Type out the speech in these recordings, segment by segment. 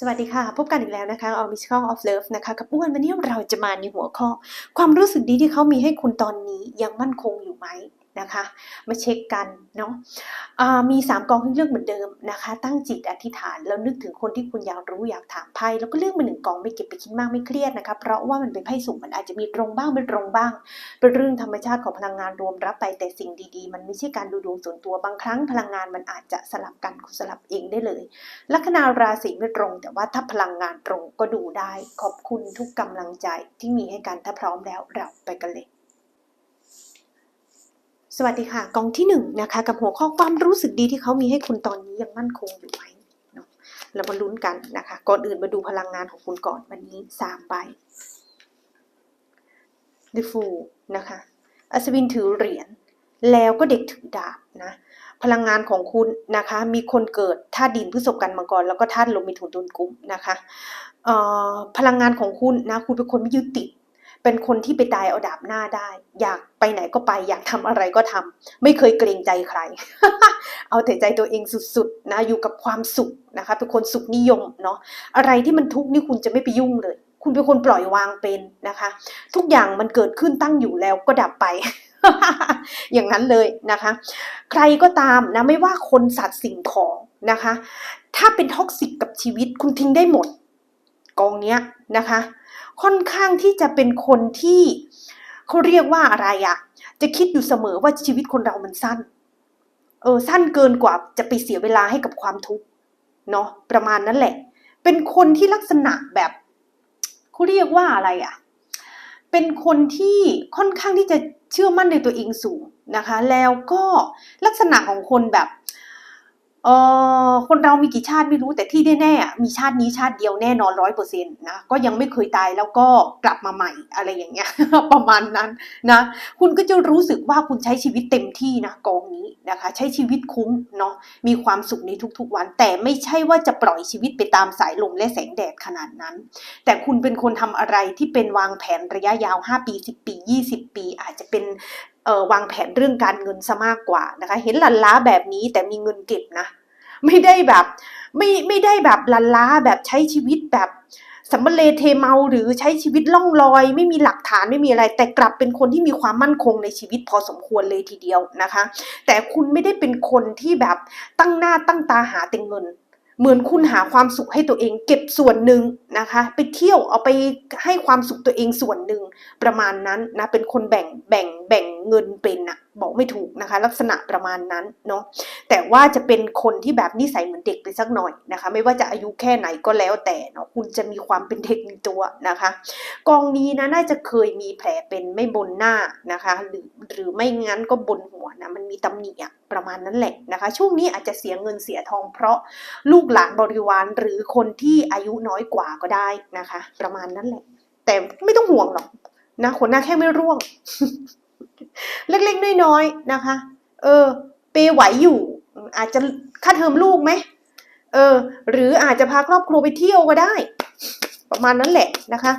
สวัสดีค่ะ พบกันอีกแล้วนะคะ Official of Love นะคะ กับอ้วนวันนี้เราจะมาในหัวข้อ ความรู้สึกดีที่เขามีให้คุณตอนนี้ยังมั่นคงอยู่ไหม นะคะ มาเช็คกันเนาะะมี 3 กองให้เลือกเหมือนเดิมนะคะ ตั้งจิตอธิษฐานแล้วนึกถึงคนที่คุณอยากรู้อยากถามไพ่แล้วก็เลือกมาหนึ่งกองไม่เก็บไปคิดมากไม่เครียดนะคะเพราะว่ามันเป็นไพ่สูงมันอาจจะมีตรงบ้างไม่ตรงบ้าง เป็นเรื่องธรรมชาติของพลังงานรวมรับไปแต่สิ่งดีๆ มันไม่ใช่การดูดวงส่วนตัวบางครั้งพลังงานมันอาจจะสลับกันสลับเองได้เลย ลัคนาราศีไม่ตรง แต่ว่าถ้าพลังงานตรงก็ดูได้ ขอบคุณทุกกำลังใจที่มีให้กันถ้าพร้อมแล้วเราไปกันเลย สวัสดีค่ะกองที่หนึ่งนะคะกับหัวข้อความรู้สึกดีที่เขามีให้คุณตอนนี้ยังมั่นคงอยู่ไหมเนาะเรามาลุ้นกันนะคะ ก่อนอื่นมาดูพลังงานของคุณก่อนวันนี้สามใบ The Fool นะคะอัศวินถือเหรียญแล้วก็เด็กถือดาบนะพลังงานของคุณนะคะ มีคนเกิดธาตุดินพฤษภกันมังกรแล้วก็ธาตุลมมีถุนตุนกุมนะคะเอ่อพลังงานของคุณนะคุณเป็นคนไม่ยึดติด เป็นคนที่ไปตายเอาดาบหน้าได้ อยากไปไหนก็ไป อยากทำอะไรก็ทำไม่เคยเกรงใจใคร เอาแต่ใจตัวเองสุดๆนะอยู่กับความสุขนะคะเป็นคนสุขนิยมเนาะอะไรที่มันทุกข์นี่คุณจะไม่ไปยุ่งเลย คุณเป็นคนปล่อยวางเป็นนะคะ ทุกอย่างมันเกิดขึ้นตั้งอยู่แล้วก็ดับไป อย่างนั้นเลยนะคะ ใครก็ตามนะไม่ว่าคนสัตว์สิ่งของนะคะ ถ้าเป็นท็อกซิกกับชีวิตคุณทิ้งได้หมด กองเนี้ยนะคะ ค่อนข้างที่จะเป็นคนที่เขาเรียกว่าอะไรอะจะคิดอยู่เสมอว่าชีวิตคนเรามันสั้น เออสั้นเกินกว่าจะไปเสียเวลาให้กับความทุกข์เนาะประมาณนั้นแหละ เป็นคนที่ลักษณะแบบเขาเรียกว่าอะไรอะเป็นคนที่ค่อนข้างที่จะเชื่อมั่นในตัวเองสูงนะคะ แล้วก็ลักษณะของคนแบบ เออคนเรามีกี่ชาติไม่รู้แต่ที่แน่ๆอะมีชาตินี้ชาติเดียวแน่นอนร้อยเปอร์เซ็นต์นะก็ยังไม่เคยตายแล้วก็กลับมาใหม่อะไรอย่างเงี้ย ประมาณนั้นนะคุณก็จะรู้สึกว่าคุณใช้ชีวิตเต็มที่นะกองนี้นะคะ ใช้ชีวิตคุ้มเนาะมีความสุขในทุกๆวัน แต่ไม่ใช่ว่าจะปล่อยชีวิตไปตามสายลมและแสงแดดขนาดนั้น แต่คุณเป็นคนทำอะไรที่เป็นวางแผนระยะยาว 5 ปี 10 ปี 20 ปี อาจจะเป็น วางแผนเรื่องการเงินซะมากกว่านะคะ เห็นลันล้าแบบนี้แต่มีเงินเก็บนะ ไม่ได้แบบไม่ไม่ได้แบบลันล้าแบบใช้ชีวิตแบบสัมเบเลเทเมาหรือใช้ชีวิตล่องลอย ไม่มีหลักฐานไม่มีอะไร แต่กลับเป็นคนที่มีความมั่นคงในชีวิตพอสมควรเลยทีเดียวนะคะ แต่คุณไม่ได้เป็นคนที่แบบตั้งหน้าตั้งตาหาแต่เงิน เหมือนคุณหาความสุขให้ตัวเอง เก็บส่วนหนึ่งนะคะ ไปเที่ยวเอาไปให้ความสุขตัวเองส่วนหนึ่งประมาณนั้นนะเป็นคนแบ่งแบ่งแบ่งเงินเป็นอะ บอกไม่ถูกนะคะ ลักษณะประมาณนั้นเนาะแต่ว่าจะเป็นคนที่แบบนิสัยเหมือนเด็กไปสักหน่อยนะคะ ไม่ว่าจะอายุแค่ไหนก็แล้วแต่เนาะคุณจะมีความเป็นเด็กในตัวนะคะ กองนี้นะน่าจะเคยมีแผลเป็นไม่บนหน้านะคะ หรือหรือไม่งั้นก็บนหัวนะมันมีตำหนิอะประมาณนั้นแหละนะคะ ช่วงนี้อาจจะเสียเงินเสียทองเพราะลูกหลานบริวารหรือคนที่อายุน้อยกว่าก็ได้นะคะ ประมาณนั้นแหละ แต่ไม่ต้องห่วงหรอกนะขนหน้าแค่ไม่ร่วง เล็กๆน้อยๆนะคะ เออเปไหวอยู่ อาจจะค่าเทอมลูกไหมเออ หรืออาจจะพาครอบครัวไปเที่ยวก็ได้ ประมาณนั้นแหละนะคะ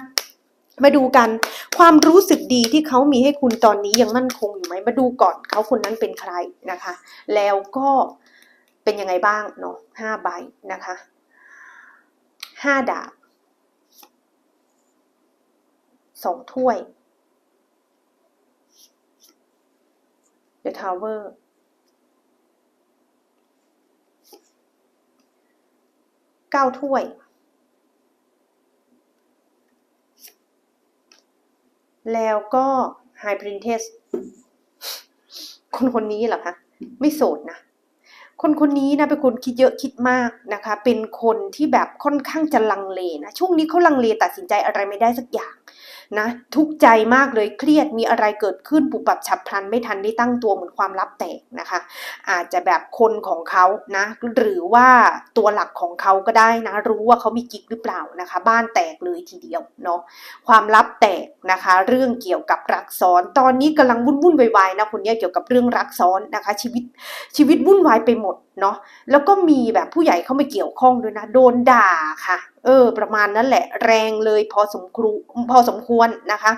มาดูกันความรู้สึกดีที่เขามีให้คุณตอนนี้ยังมั่นคงอยู่ไหมมาดูก่อนเขาคนนั้นเป็นใครนะคะ แล้วก็เป็นยังไงบ้างเนาะห้าใบนะคะห้าดาบสองถ้วย The Tower เก้าถ้วย แล้วก็ High Princess คนคนนี้เหรอคะ ไม่โสดนะ คนคนนี้นะเป็นคนคิดเยอะคิดมากนะคะ เป็นคนที่แบบค่อนข้างจะลังเลนะ ช่วงนี้เขาลังเลตัดสินใจอะไรไม่ได้สักอย่าง นะทุกใจมากเลยเครียดมีอะไรเกิดขึ้นปุบปับฉับพลันไม่ทันได้ตั้งตัวเหมือนความลับแตกนะคะ อาจจะแบบคนของเขานะหรือว่าตัวหลักของเขาก็ได้นะรู้ว่าเขามีกิ๊กหรือเปล่านะคะ บ้านแตกเลยทีเดียวเนาะความลับแตกนะคะ เรื่องเกี่ยวกับรักซ้อนตอนนี้กำลังวุ่นวุ่นวายๆนะคนเนี้ยเกี่ยวกับเรื่องรักซ้อนนะคะ ชีวิตชีวิตวุ่นวายไปหมด เนาะแล้วก็มีแบบผู้ใหญ่เข้ามาเกี่ยวข้องด้วยนะ โดนด่าค่ะ เออ ประมาณนั้นแหละ แรงเลยพอสมครูพอสมควรนะคะ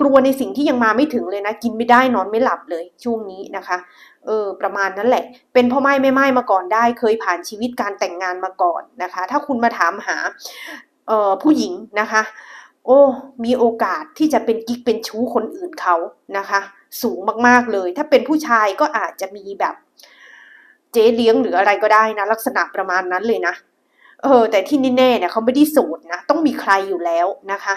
กลัวในสิ่งที่ยังมาไม่ถึงเลยนะ กินไม่ได้นอนไม่หลับเลยช่วงนี้นะคะ เออ ประมาณนั้นแหละ เป็นพ่อไม้แม่ไม้มาก่อนได้ เคยผ่านชีวิตการแต่งงานมาก่อนนะคะ ถ้าคุณมาถามหา เอ่อ ผู้หญิงนะคะ โอ้ มีโอกาสที่จะเป็นกิ๊กเป็นชู้คนอื่นเขานะคะ สูงมากๆเลย ถ้าเป็นผู้ชายก็อาจจะมีแบบ เจ๊เลี้ยงหรืออะไรก็ได้นะ ลักษณะประมาณนั้นเลยนะ เออ แต่ที่แน่ๆเนี่ยเขาไม่ได้โสดนะ ต้องมีใครอยู่แล้วนะคะ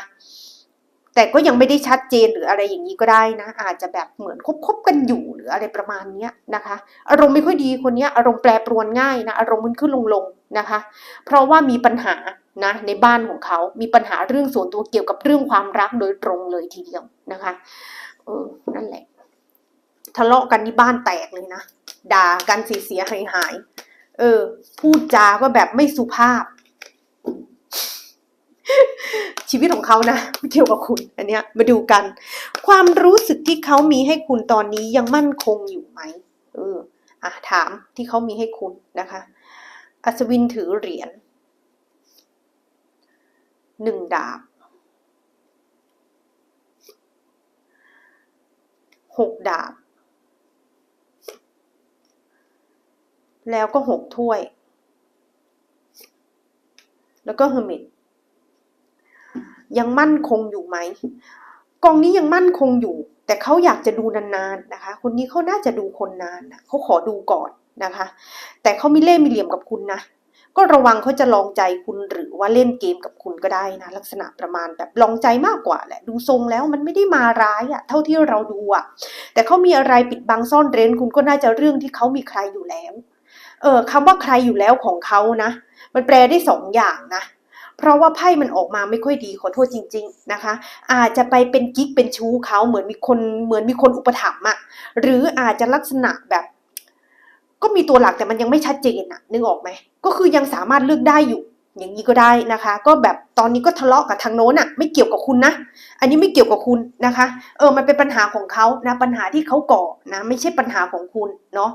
แต่ก็ยังไม่ได้ชัดเจนหรืออะไรอย่างนี้ก็ได้นะ อาจจะแบบเหมือนคบๆกันอยู่หรืออะไรประมาณเนี้ยนะคะ อารมณ์ไม่ค่อยดีคนเนี้ยอารมณ์แปรปรวนง่ายนะ อารมณ์มันขึ้นลงๆนะคะ เพราะว่ามีปัญหานะในบ้านของเขามีปัญหาเรื่องส่วนตัวเกี่ยวกับเรื่องความรักโดยตรงเลยทีเดียวนะคะเออนั่นแหละ ทะเลาะกันที่บ้านแตกเลยนะ ด่ากันเสียหายหายเออ พูดจาก็แบบไม่สุภาพ ชีวิตของเขานะไม่เกี่ยวกับคุณ อันเนี้ย มาดูกัน ความรู้สึกที่เขามีให้คุณตอนนี้ยังมั่นคงอยู่ไหมเอออะถามที่เขามีให้คุณนะคะ อัศวินถือเหรียญหนึ่งดาบหกดาบ แล้วก็หกถ้วย แล้วก็เฮอร์มิตยังมั่นคงอยู่ไหมกองนี้ยังมั่นคงอยู่ แต่เขาอยากจะดูนานๆนะคะ คนนี้เขาน่าจะดูคนนานนะเขาขอดูก่อนนะคะ แต่เขามีเล่ห์มีเหลี่ยมกับคุณนะก็ระวังเขาจะลองใจคุณหรือว่าเล่นเกมกับคุณก็ได้นะ ลักษณะประมาณแบบลองใจมากกว่าแหละ ดูทรงแล้วมันไม่ได้มาร้ายอะเท่าที่เราดูอะแต่เขามีอะไรปิดบังซ่อนเร้นคุณก็น่าจะเรื่องที่เขามีใครอยู่แล้ว เออคำว่าใครอยู่แล้วของเขานะ มันแปลได้สองอย่างนะ เพราะว่าไพ่มันออกมาไม่ค่อยดีขอโทษจริง ๆนะคะ อาจจะไปเป็นกิ๊กเป็นชู้เขาเหมือนมีคนเหมือนมีคนอุปถัมภ์อะหรืออาจจะลักษณะแบบ ก็มีตัวหลักแต่มันยังไม่ชัดเจนอะนึกออกไหมก็คือยังสามารถเลือกได้อยู่อย่างนี้ก็ได้นะคะ ก็แบบตอนนี้ก็ทะเลาะกับทางโน้นอะไม่เกี่ยวกับคุณนะ อันนี้ไม่เกี่ยวกับคุณนะคะ เออมันเป็นปัญหาของเขานะปัญหาที่เขาก่อนะ ไม่ใช่ปัญหาของคุณเนาะ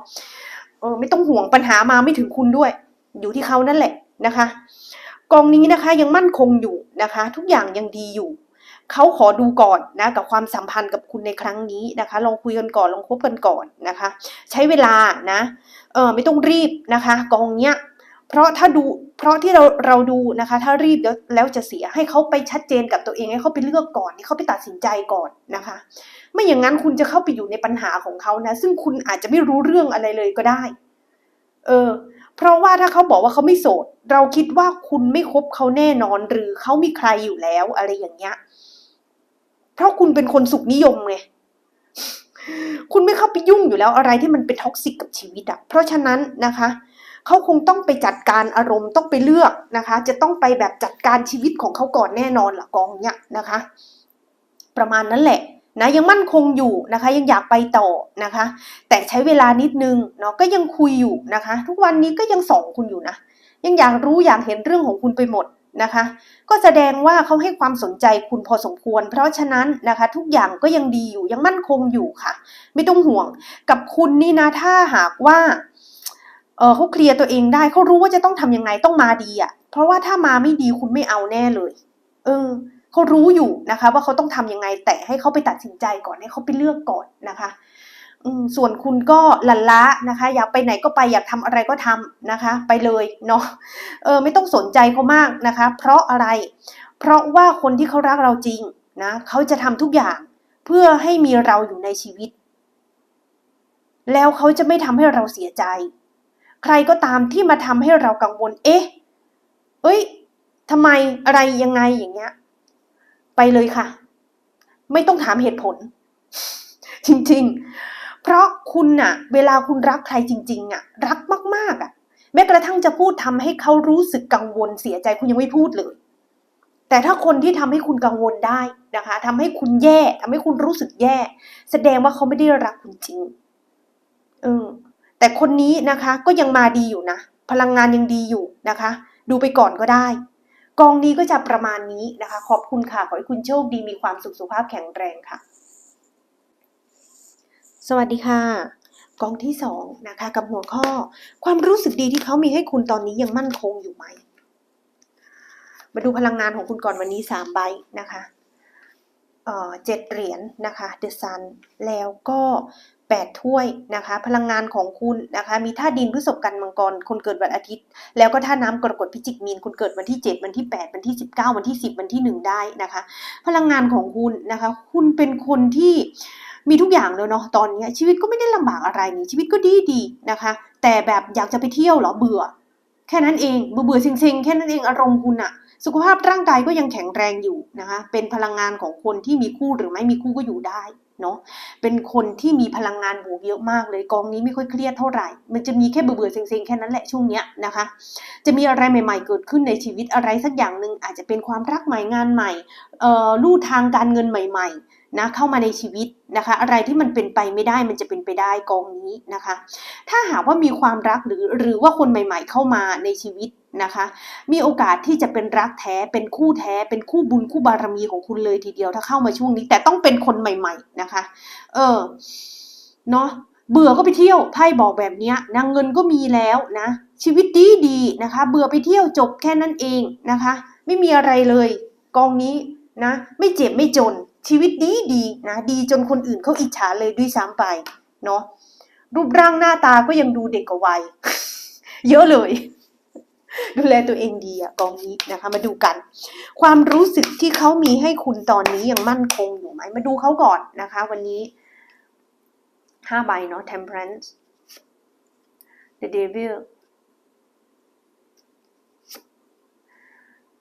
เออไม่ต้องห่วงปัญหามาไม่ถึงคุณด้วย อยู่ที่เขานั่นแหละนะคะ กองนี้นะคะยังมั่นคงอยู่นะคะ ทุกอย่างยังดีอยู่เขาขอดูก่อนนะกับความสัมพันธ์กับคุณในครั้งนี้นะคะ ลองคุยกันก่อนลองคบกันก่อนนะคะ ใช้เวลานะเออไม่ต้องรีบนะคะ กองเนี้ยเพราะถ้าดูเพราะที่เราเราดูนะคะ ถ้ารีบแล้วแล้วจะเสียให้เขาไปชัดเจนกับตัวเองให้เขาไปเลือกก่อนให้เขาไปตัดสินใจก่อนนะคะ ไม่อย่างนั้นคุณจะเข้าไปอยู่ในปัญหาของเขานะ ซึ่งคุณอาจจะไม่รู้เรื่องอะไรเลยก็ได้ เออ เพราะว่าถ้าเขาบอกว่าเขาไม่โสด เราคิดว่าคุณไม่คบเขาแน่นอนหรือเขามีใครอยู่แล้วอะไรอย่างเงี้ย เพราะคุณเป็นคนสุขนิยมไงคุณไม่เข้าไปยุ่งอยู่แล้วอะไรที่มันเป็นท็อกซิกกับชีวิตอะเพราะฉะนั้นนะคะเขาคงต้องไปจัดการอารมณ์ต้องไปเลือกนะคะ จะต้องไปแบบจัดการชีวิตของเขาก่อนแน่นอนละกองเนี้ยนะคะ ประมาณนั้นแหละ นะยังมั่นคงอยู่นะคะยังอยากไปต่อนะคะ แต่ใช้เวลานิดนึงเนาะก็ยังคุยอยู่นะคะ ทุกวันนี้ก็ยังส่องคุณอยู่นะ ยังอยากรู้อยากเห็นเรื่องของคุณไปหมดนะคะ ก็แสดงว่าเขาให้ความสนใจคุณพอสมควร เพราะฉะนั้นนะคะ ทุกอย่างก็ยังดีอยู่ยังมั่นคงอยู่ค่ะ ไม่ต้องห่วงกับคุณนี่นะถ้าหากว่าเออเขาเคลียร์ตัวเองได้เขารู้ว่าจะต้องทำยังไงต้องมาดีอะ่ะ เพราะว่าถ้ามาไม่ดีคุณไม่เอาแน่เลย เออ เขารู้อยู่นะคะ ว่าเขาต้องทำยังไงแต่ให้เขาไปตัดสินใจก่อนให้เขาไปเลือกก่อนนะคะส่วนคุณก็ลันละนะคะ อยากไปไหนก็ไปอยากทำอะไรก็ทำนะคะ ไปเลยเนาะเออไม่ต้องสนใจเขามากนะคะ เพราะอะไร เพราะว่าคนที่เขารักเราจริงนะเขาจะทำทุกอย่างเพื่อให้มีเราอยู่ในชีวิต แล้วเขาจะไม่ทำให้เราเสียใจ ใครก็ตามที่มาทำให้เรากังวล เอ๊ะ เอ้ยทำไมอะไรยังไงอย่างเงี้ย ไปเลยค่ะ ไม่ต้องถามเหตุผล จริงๆ เพราะคุณน่ะ เวลาคุณรักใครจริง ๆ อะ รักมากๆอะ แม้กระทั่งจะพูดทำให้เขารู้สึกกังวลเสียใจคุณยังไม่พูดเลย แต่ถ้าคนที่ทำให้คุณกังวลได้นะคะทำให้คุณแย่ทำให้คุณรู้สึกแย่ แสดงว่าเขาไม่ได้รักคุณจริงเออแต่คนนี้นะคะก็ยังมาดีอยู่นะ พลังงานยังดีอยู่นะคะ ดูไปก่อนก็ได้ กองนี้ก็จะประมาณนี้นะคะ ขอบคุณค่ะ ขอให้คุณโชคดีมีความสุขสุขภาพแข็งแรงค่ะ สวัสดีค่ะกองที่สองนะคะ กับหัวข้อ ความรู้สึกดีที่เขามีให้คุณตอนนี้ยังมั่นคงอยู่ไหม มาดูพลังงานของคุณก่อนวันนี้สามใบนะคะเจ็ดเหรียญนะคะ The Sun แล้วก็ แปดถ้วยนะคะ พลังงานของคุณนะคะ มีธาตุดินพฤษภกันมังกรคนเกิดวันอาทิตย์ แล้วก็ธาตุน้ำกรกฎพิจิกมีนคุณเกิดวันที่ 7 วันที่ 8 วันที่ 19 วันที่ 10 วันที่ 1 ได้นะคะ พลังงานของคุณนะคะ คุณเป็นคนที่มีทุกอย่างเลยเนาะตอนนี้ชีวิตก็ไม่ได้ลำบากอะไรนี่ชีวิตก็ดีดีนะคะ แต่แบบอยากจะไปเที่ยวเหรอเบื่อ แค่นั้นเองเบื่อเบื่อเซ็งๆแค่นั้นเองอารมณ์คุณอะสุขภาพร่างกายก็ยังแข็งแรงอยู่นะคะ เป็นพลังงานของคนที่มีคู่หรือไม่มีคู่ก็อยู่ได้ เนาะเป็นคนที่มีพลังงานบวกเยอะมากเลยกองนี้ไม่ค่อยเครียดเท่าไหร่ มันจะมีแค่เบื่อเบื่อๆเซ็งๆแค่นั้นแหละช่วงเนี้ยนะคะ จะมีอะไรใหม่ ๆ เกิดขึ้นในชีวิตอะไรสักอย่างหนึ่งอาจจะเป็นความรักใหม่งานใหม่เอ่อลู่ทางการเงินใหม่ ๆ นะเข้ามาในชีวิตนะคะ อะไรที่มันเป็นไปไม่ได้มันจะเป็นไปได้กองนี้นะคะ ถ้าหากว่ามีความรักหรือหรือว่าคนใหม่ๆ เข้ามาในชีวิตนะคะ มีโอกาสที่จะเป็นรักแท้เป็นคู่แท้ เป็นคู่บุญคู่บารมีของคุณเลยทีเดียวถ้าเข้ามาช่วงนี้ แต่ต้องเป็นคนใหม่ ๆนะคะ เออเนาะเบื่อก็ไปเที่ยวไพ่บอกแบบนี้ยนะเงินก็มีแล้วนะชีวิตดีดีนะคะ เบื่อไปเที่ยวจบแค่นั้นเองนะคะ ไม่มีอะไรเลย กองนี้นะ ไม่เจ็บไม่จน ชีวิตดีดีนะดีจนคนอื่นเขาอิจฉาเลยด้วยซ้ำไปเนาะรูปร่างหน้าตาก็ยังดูเด็กกว่าวัยเยอะเลย ดูแลตัวเองดีอะกองนี้นะคะ มาดูกัน ความรู้สึกที่เขามีให้คุณตอนนี้ยังมั่นคงอยู่ไหมมาดูเขาก่อนนะคะ วันนี้ห้าใบเนาะ temperance the devil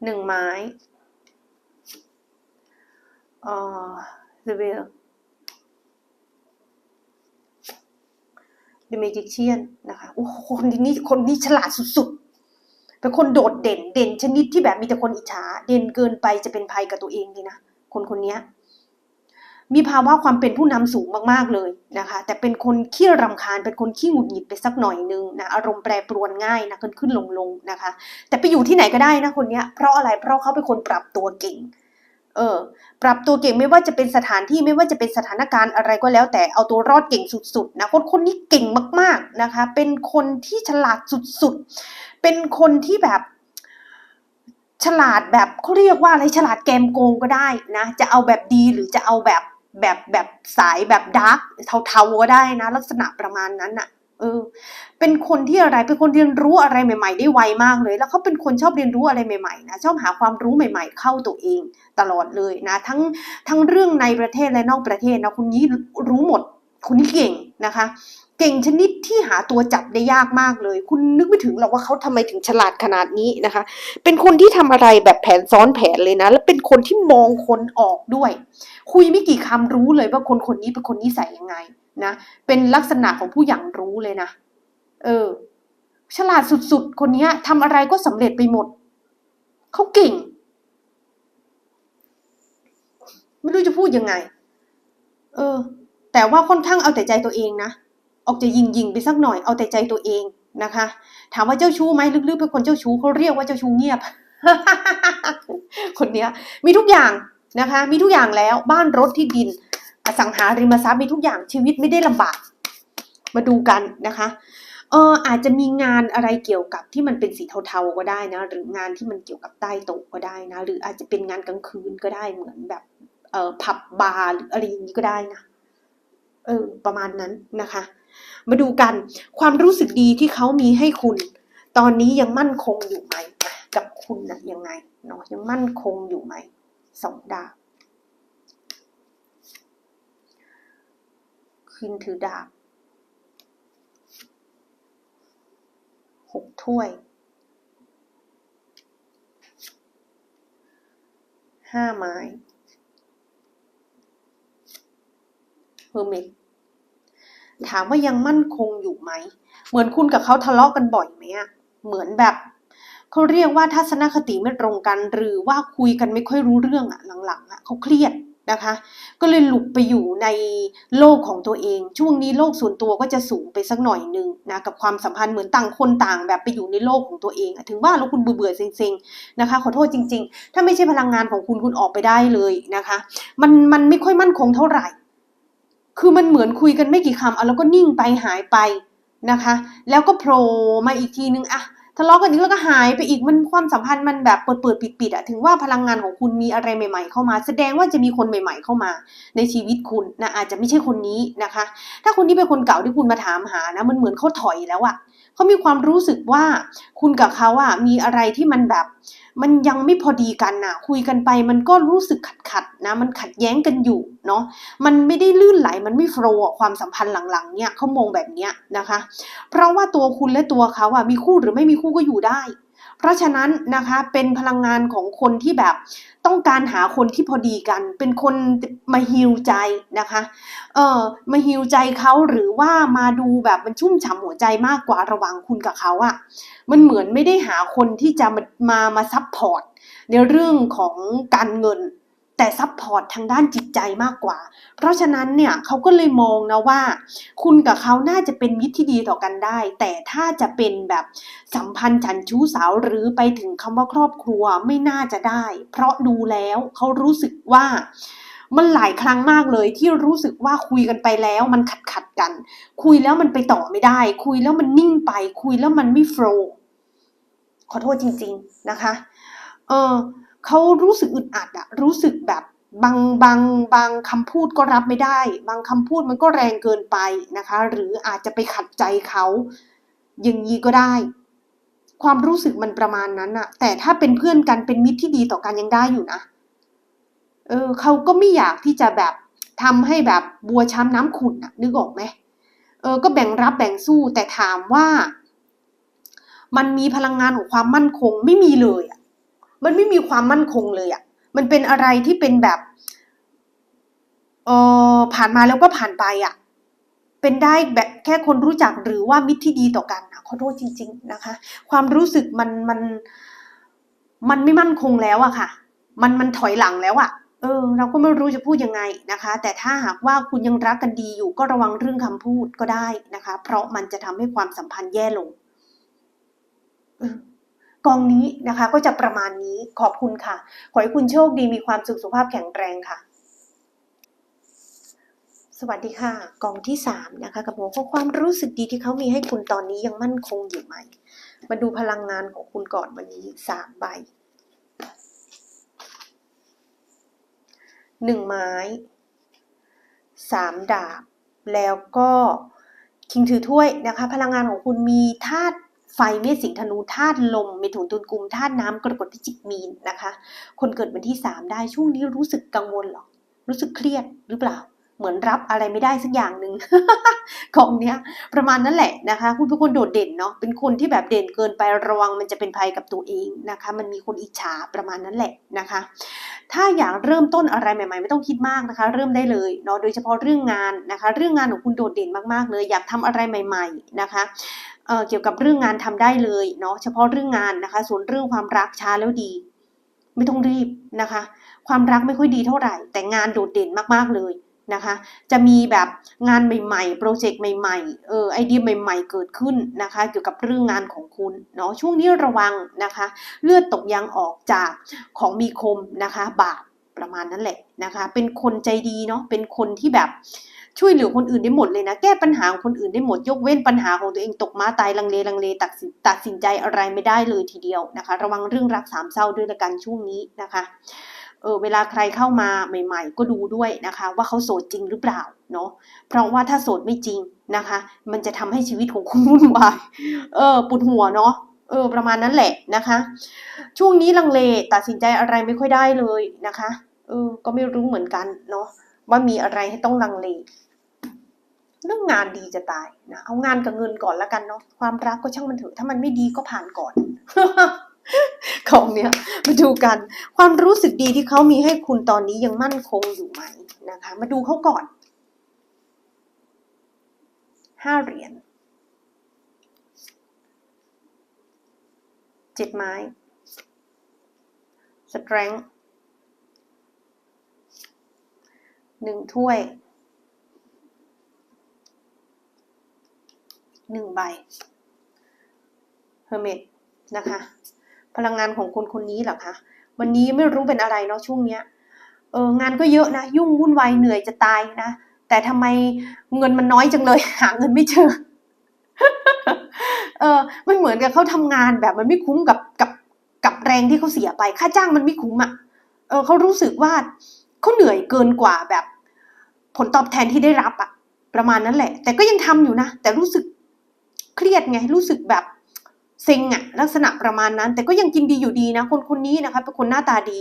หนึ่งไม้ อ่อ the wheel the magician นะคะโอ้โหคนนี้คนนี้ฉลาดสุดๆ เป็นคนโดดเด่น เด่นชนิดที่แบบมีแต่คนอิจฉา เด่นเกินไปจะเป็นภัยกับตัวเองดีนะ คนคนนี้มีภาวะความเป็นผู้นำสูงมากๆเลยนะคะ แต่เป็นคนขี้รำคาญเป็นคนขี้หงุดหงิดไปสักหน่อยนึงนะอารมณ์แปรปรวนง่ายนะขึ้นขึ้นลงลงนะคะ แต่ไปอยู่ที่ไหนก็ได้นะคนเนี้ยเพราะอะไรเพราะเขาเป็นคนปรับตัวเก่ง เออ ปรับตัวเก่งไม่ว่าจะเป็นสถานที่ไม่ว่าจะเป็นสถานการณ์อะไรก็แล้ว แต่เอาตัวรอดเก่งสุดๆนะคนคนนี้เก่งมาก ๆนะคะ เป็นคนที่ฉลาดสุดๆ เป็นคนที่แบบฉลาดแบบเขาเรียกว่าอะไรฉลาดแกมโกงก็ได้นะ จะเอาแบบดีหรือจะเอาแบบแบบแบบสายแบบดาร์กเทาๆก็ได้นะ ลักษณะประมาณนั้นน่ะ เออ เป็นคนที่อะไร เป็นคนเรียนรู้อะไรใหม่ ๆ ได้ไวมากเลย แล้วเขาเป็นคนชอบเรียนรู้อะไรใหม่ๆนะ ชอบหาความรู้ใหม่ ๆ เข้าตัวเองตลอดเลยนะ ทั้งทั้งเรื่องในประเทศและนอกประเทศนะ คุณนี้รู้หมด คุณนี้เก่งนะคะ เก่งชนิดที่หาตัวจับได้ยากมากเลย คุณนึกไม่ถึงหรอกว่าเขาทำไมถึงฉลาดขนาดนี้นะคะ เป็นคนที่ทำอะไรแบบแผนซ้อนแผนเลยนะ แล้วเป็นคนที่มองคนออกด้วย คุยไม่กี่คำรู้เลยว่าคนคนนี้เป็นคนนิสัยยังไง นะเป็นลักษณะของผู้อย่างรู้เลยนะ เออ ฉลาดสุดๆ คนนี้ทำอะไรก็สำเร็จไปหมด เขาเก่ง ไม่รู้จะพูดยังไง เออ แต่ว่าค่อนข้างเอาแต่ใจตัวเองนะ ออกจะยิงยิงๆไปสักหน่อยเอาแต่ใจตัวเองนะคะ ถามว่าเจ้าชู้ไหมลึกๆเป็นคนเจ้าชู้เขาเรียกว่าเจ้าชู้เงียบ คนเนี้ย มีทุกอย่างนะคะ มีทุกอย่างแล้วบ้านรถที่ดิน อสังหาริมทรัพย์มีทุกอย่างชีวิตไม่ได้ลำบาก มาดูกันนะคะเอออาจจะมีงานอะไรเกี่ยวกับที่มันเป็นสีเทาๆก็ได้นะ หรืองานที่มันเกี่ยวกับใต้โต๊ะก็ได้นะ หรืออาจจะเป็นงานกลางคืนก็ได้เหมือนแบบเออผับบาร์หรืออะไรอย่างนี้ก็ได้นะเออประมาณนั้นนะคะ มาดูกันความรู้สึกดีที่เขามีให้คุณ ตอนนี้ยังมั่นคงอยู่ไหมกับคุณนะยังไงเนาะยังมั่นคงอยู่ไหมสองดาบ คืนถือดาบหกถ้วยห้าไม้เฮอร์มิตถามว่ายังมั่นคงอยู่ไหม เหมือนคุณกับเขาทะเลาะกันบ่อยไหมอะเหมือนแบบเขาเรียกว่าทัศนคติไม่ตรงกัน หรือว่าคุยกันไม่ค่อยรู้เรื่องอะหลังๆอะเขาเครียด นะคะ ก็เลยหลุดไปอยู่ในโลกของตัวเอง ช่วงนี้โลกส่วนตัวก็จะสูงไปสักหน่อยนึงนะกับความสัมพันธ์เหมือนต่างคนต่างแบบไปอยู่ในโลกของตัวเองถึงว่าแล้วคุณเบื่อเบื่อเซ็งๆนะคะ ขอโทษจริง ๆ ถ้าไม่ใช่พลังงานของคุณคุณออกไปได้เลยนะคะ มันมันไม่ค่อยมั่นคงเท่าไหร่ คือมันเหมือนคุยกันไม่กี่คำเอาแล้วก็นิ่งไปหายไปนะคะ แล้วก็โผล่มาอีกทีนึงอะ ทะเลาะกันอีกแล้วก็หายไปอีกมันความสัมพันธ์มันแบบเปิดเปิดปิดปิดอะถึงว่าพลังงานของคุณมีอะไรใหม่ ๆ เข้ามา แสดงว่าจะมีคนใหม่ ๆ เข้ามา ในชีวิตคุณนะอาจจะไม่ใช่คนนี้นะคะ ถ้าคนที่เป็นคนเก่าที่คุณมาถามหานะมันเหมือนเขาถอยแล้วอะเขามีความรู้สึกว่าคุณกับเขาอะมีอะไรที่มันแบบ มันยังไม่พอดีกันนะคุยกันไปมันก็รู้สึกขัดขัดนะ มันขัดแย้งกันอยู่เนาะมันไม่ได้ลื่นไหลมันไม่โฟล์ความสัมพันธ์หลังๆเนี่ยเขามองแบบเนี้ยนะคะ เพราะว่าตัวคุณและตัวเขาอะมีคู่หรือไม่มีคู่ก็อยู่ได้ เพราะฉะนั้นนะคะเป็นพลังงานของคนที่แบบต้องการหาคนที่พอดีกัน เป็นคนมาฮิวใจนะคะเออมาฮิวใจเขาหรือว่ามาดูแบบมันชุ่มฉ่ำหัวใจมากกว่าระหว่างคุณกับเขาอะมันเหมือนไม่ได้หาคนที่จะมามาซับพอร์ตในเรื่องของการเงิน แต่ซับพอร์ตทางด้านจิตใจมากกว่า เพราะฉะนั้นเนี่ยเขาก็เลยมองนะว่า คุณกับเขาน่าจะเป็นมิตรที่ดีต่อกันได้ แต่ถ้าจะเป็นแบบสัมพันธ์ฉันชู้สาวหรือไปถึงคำว่าครอบครัวไม่น่าจะได้ เพราะดูแล้วเขารู้สึกว่ามันหลายครั้งมากเลยที่รู้สึกว่าคุยกันไปแล้วมันขัดขัดกัน คุยแล้วมันไปต่อไม่ได้ คุยแล้วมันนิ่งไป คุยแล้วมันไม่โฟล์ขอโทษจริง ๆนะคะ เออ เขารู้สึกอึดอัดอะรู้สึกแบบบางบางบางคำพูดก็รับไม่ได้ บางคำพูดมันก็แรงเกินไปนะคะ หรืออาจจะไปขัดใจเขาอย่างนี้ก็ได้ ความรู้สึกมันประมาณนั้นอะแต่ถ้าเป็นเพื่อนกันเป็นมิตรที่ดีต่อกันยังได้อยู่นะเออเขาก็ไม่อยากที่จะแบบทำให้แบบบัวช้ำน้ำขุ่นอะนึกออกไหมเออก็แบ่งรับแบ่งสู้แต่ถามว่า มันมีพลังงานของความมั่นคงไม่มีเลยอะ มันไม่มีความมั่นคงเลยอะมันเป็นอะไรที่เป็นแบบเออผ่านมาแล้วก็ผ่านไปอะเป็นได้แบบแค่คนรู้จักหรือว่ามิตรที่ดีต่อกันนะขอโทษจริง ๆนะคะ ความรู้สึกมันมันมันไม่มั่นคงแล้วอะค่ะ มันมันถอยหลังแล้วอะเออ เราก็ไม่รู้จะพูดยังไงนะคะ แต่ถ้าหากว่าคุณยังรักกันดีอยู่ก็ระวังเรื่องคำพูดก็ได้นะคะ เพราะมันจะทำให้ความสัมพันธ์แย่ลงออ กองนี้นะคะก็จะประมาณนี้ขอบคุณค่ะ ขอให้คุณโชคดีมีความสุขสุขภาพแข็งแรงค่ะ สวัสดีค่ะ กองที่สามนะคะกับหัวข้อความรู้สึกดีที่เขามีให้คุณตอนนี้ยังมั่นคงอยู่ไหม มาดูพลังงานของคุณก่อนวันนี้สามใบหนึ่งไม้สามดาบ แล้วก็คิงถือถ้วยนะคะ พลังงานของคุณมีธาตุ ไฟเมษสิงธนูธาตุลมเมถุนตุลกุมธาตุน้ำกรกฎพิจิกมีนนะคะ คนเกิดวันที่สามได้ช่วงนี้รู้สึกกังวลหรอรู้สึกเครียดหรือเปล่า เหมือนรับอะไรไม่ได้สักอย่างหนึ่งของเนี้ย ประมาณนั้นแหละนะคะคุณเป็นคนโดดเด่นเนาะเป็นคนที่แบบเด่นเกินไประวังมันจะเป็นภัยกับตัวเองนะคะ มันมีคนอิจฉาประมาณนั้นแหละนะคะ ถ้าอยากเริ่มต้นอะไรใหม่ ๆ ไม่ต้องคิดมากนะคะ เริ่มได้เลยเนาะโดยเฉพาะเรื่องงานนะคะ เรื่องงานของคุณโดดเด่นมากๆเลย อยากทำอะไรใหม่ ๆนะคะ เออเกี่ยวกับเรื่องงานทำได้เลยเนาะเฉพาะเรื่องงานนะคะ ส่วนเรื่องความรักช้าแล้วดี ไม่ต้องรีบนะคะ ความรักไม่ค่อยดีเท่าไหร่ แต่งานโดดเด่นมากๆเลยนะคะ จะมีแบบงานใหม่ๆ โปรเจกต์ใหม่ๆ เออไอเดียใหม่ ๆ เกิดขึ้นนะคะ เกี่ยวกับเรื่องงานของคุณเนาะ ช่วงนี้ระวังนะคะ เลือดตกยางออกจากของมีคมนะคะ บาปประมาณนั้นแหละนะคะ เป็นคนใจดีเนาะ เป็นคนที่แบบ ช่วยเหลือคนอื่นได้หมดเลยนะ แก้ปัญหาของคนอื่นได้หมด ยกเว้นปัญหาของตัวเองตกม้าตายลังเลลังเลตัดสินตัดสินใจอะไรไม่ได้เลยทีเดียวนะคะ ระวังเรื่องรักสามเศร้าด้วยละกันช่วงนี้นะคะเออเวลาใครเข้ามาใหม่ ๆ ก็ดูด้วยนะคะ ว่าเขาโสดจริงหรือเปล่าเนาะเพราะว่าถ้าโสดไม่จริงนะคะ มันจะทำให้ชีวิตของคุณวุ่นวายเออปวดหัวเนาะเออประมาณนั้นแหละนะคะ ช่วงนี้ลังเลตัดสินใจอะไรไม่ค่อยได้เลยนะคะเออก็ไม่รู้เหมือนกันเนาะว่ามีอะไรให้ต้องลังเล เรื่องงานดีจะตายนะเอางานกับเงินก่อนแล้วกันเนาะความรักก็ช่างมันเถอะถ้ามันไม่ดีก็ผ่านก่อนของเนี้ยมาดูกัน ความรู้สึกดีที่เขามีให้คุณตอนนี้ยังมั่นคงอยู่ไหมนะคะ มาดูเขาก่อนห้าเหรียญเจ็ดไม้ strength หนึ่งถ้วย หนึ่งใบ hermit นะคะ พลังงานของคนคนนี้เหรอคะ วันนี้ไม่รู้เป็นอะไรเนาะช่วงเนี้ยเอองานก็เยอะนะ ยุ่งวุ่นวายเหนื่อยจะตายนะ แต่ทำไมเงินมันน้อยจังเลย หาเงินไม่เจอเออมันเหมือนกับเขาทำงานแบบมันไม่คุ้มกับกับกับแรงที่เขาเสียไป ค่าจ้างมันไม่คุ้มอะเออเขารู้สึกว่าเขาเหนื่อยเกินกว่าแบบ ผลตอบแทนที่ได้รับอะประมาณนั้นแหละ แต่ก็ยังทำอยู่นะ แต่รู้สึก เครียดไงรู้สึกแบบเซ็งอะลักษณะประมาณนั้น แต่ก็ยังกินดีอยู่ดีนะ คนคนนี้นะคะเป็นคนหน้าตาดี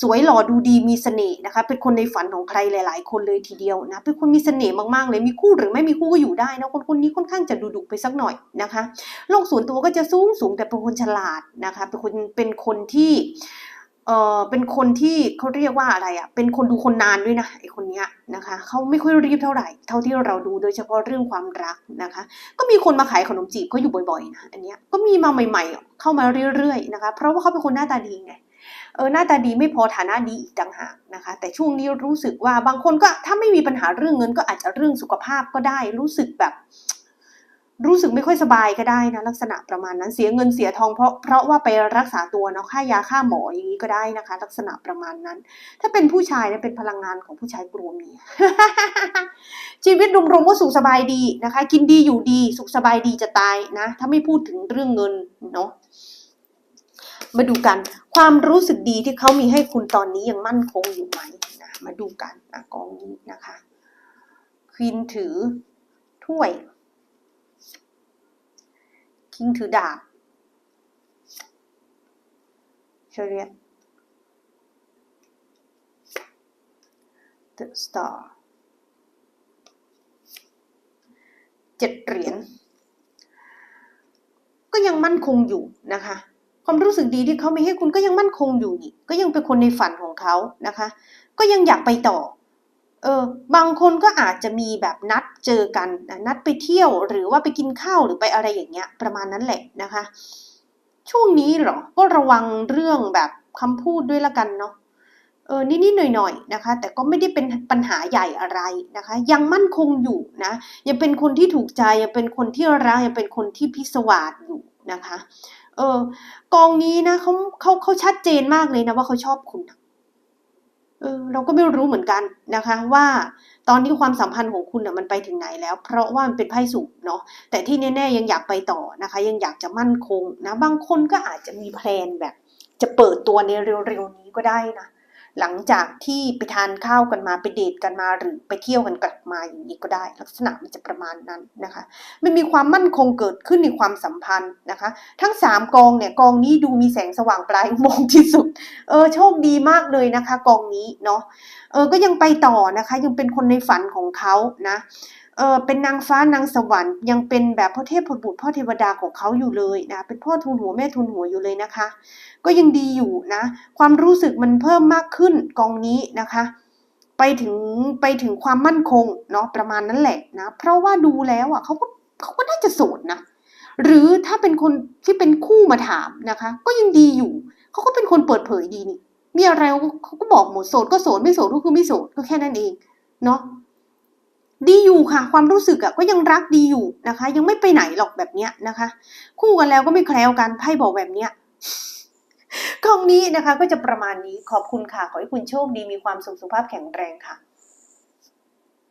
สวยหล่อดูดีมีเสน่ห์นะคะ เป็นคนในฝันของใครหลาย ๆ คนเลยทีเดียวนะเป็นคนมีเสน่ห์มากๆเลยมีคู่หรือไม่มีคู่ก็อยู่ได้นะคนคนนี้ค่อนข้างจะดุดุไปสักหน่อยนะคะโลกส่วนตัวก็จะสูงสูงแต่เป็นคนฉลาดนะคะเป็นคนเป็นคนที่ เออเป็นคนที่เขาเรียกว่าอะไรอะ เป็นคนดูคนนานด้วยนะไอคนเนี้ยนะคะเขาไม่ค่อยรีบเท่าไหร่ เท่าที่เราดูโดยเฉพาะเรื่องความรักนะคะ ก็มีคนมาขายขนมจีบเขาอยู่บ่อยๆนะอันเนี้ยก็มีมาใหม่ ๆ เข้ามาเรื่อยๆนะคะ เพราะว่าเขาเป็นคนหน้าตาดีไงเออหน้าตาดีไม่พอฐานะดีอีกต่างหากนะคะ แต่ช่วงนี้รู้สึกว่าบางคนก็ถ้าไม่มีปัญหาเรื่องเงินก็อาจจะเรื่องสุขภาพก็ได้รู้สึกแบบ รู้สึกไม่ค่อยสบายก็ได้นะลักษณะประมาณนั้นเสียเงินเสียทองเพราะเพราะว่าไปรักษาตัวเนาะค่ายาค่าหมออย่างนี้ก็ได้นะคะ ลักษณะประมาณนั้น ถ้าเป็นผู้ชายเนี่ยเป็นพลังงานของผู้ชายกลัวเมียชีวิตรวมๆก็สุขสบายดีนะคะ กินดีอยู่ดีสุขสบายดีจะตายนะ ถ้าไม่พูดถึงเรื่องเงินเนาะมาดูกัน ความรู้สึกดีที่เขามีให้คุณตอนนี้ยังมั่นคงอยู่ไหมนะมาดูกันนะกองนี้นะคะควีนถือถ้วย คิงถือดาบเชเรียต The Star เจ็ดเหรียญก็ยังมั่นคงอยู่นะคะ ความรู้สึกดีที่เขามีให้คุณก็ยังมั่นคงอยู่นี่ก็ยังเป็นคนในฝันของเขานะคะ ก็ยังอยากไปต่อ เออบางคนก็อาจจะมีแบบนัดเจอกันนัดไปเที่ยวหรือว่าไปกินข้าวหรือไปอะไรอย่างเงี้ยประมาณนั้นแหละนะคะ ช่วงนี้หรอก็ระวังเรื่องแบบคำพูดด้วยละกันเนาะเออนิดๆหน่อยๆนะคะ แต่ก็ไม่ได้เป็นปัญหาใหญ่อะไรนะคะ ยังมั่นคงอยู่นะยังเป็นคนที่ถูกใจยังเป็นคนที่รักยังเป็นคนที่พิศวาสอยู่นะคะ เออกองนี้นะเขาเขาเขาชัดเจนมากเลยนะว่าเขาชอบคุณ เออเราก็ไม่รู้เหมือนกันนะคะว่าตอนนี้ความสัมพันธ์ของคุณน่ะมันไปถึงไหนแล้ว เพราะว่ามันเป็นไพ่สูงเนาะแต่ที่แน่ๆยังอยากไปต่อนะคะ ยังอยากจะมั่นคงนะบางคนก็อาจจะมีแพลนแบบ จะเปิดตัวในเร็วๆนี้ก็ได้นะ หลังจากที่ไปทานข้าวกันมาไปเดทกันมาหรือไปเที่ยวกันกลับมาอย่างนี้ก็ได้ ลักษณะมันจะประมาณนั้นนะคะมันมีความมั่นคงเกิดขึ้นในความสัมพันธ์นะคะ ทั้งสามกองเนี่ยกองนี้ดูมีแสงสว่างปลายมองที่สุดเออโชคดีมากเลยนะคะ กองนี้เนาะเออก็ยังไปต่อนะคะ ยังเป็นคนในฝันของเขานะ เออเป็นนางฟ้านางสวรรค์ยังเป็นแบบพ่อเทพพบุตรพ่อเทวดาของเขาอยู่เลยนะเป็นพ่อทุนหัวแม่ทุนหัวอยู่เลยนะคะ ก็ยังดีอยู่นะ ความรู้สึกมันเพิ่มมากขึ้นกองนี้นะคะ ไปถึงไปถึงความมั่นคงเนาะประมาณนั้นแหละนะ เพราะว่าดูแล้วอะเขาก็เขาก็น่าจะโสดนะหรือถ้าเป็นคนที่เป็นคู่มาถามนะคะ ก็ยังดีอยู่เขาก็เป็นคนเปิดเผยดีนี่มีอะไรเขาก็บอกหมดโสดก็โสดไม่โสดก็คือไม่โสดก็แค่นั้นเองเนาะ ดีอยู่ค่ะ ความรู้สึกอะก็ยังรักดีอยู่นะคะ ยังไม่ไปไหนหรอกแบบเนี้ยนะคะ คู่กันแล้วก็ไม่แคล้วกันไพ่บอกแบบเนี้ยกองนี้นะคะก็จะประมาณนี้ขอบคุณค่ะ ขอให้คุณโชคดีมีความสุขสุขภาพแข็งแรงค่ะ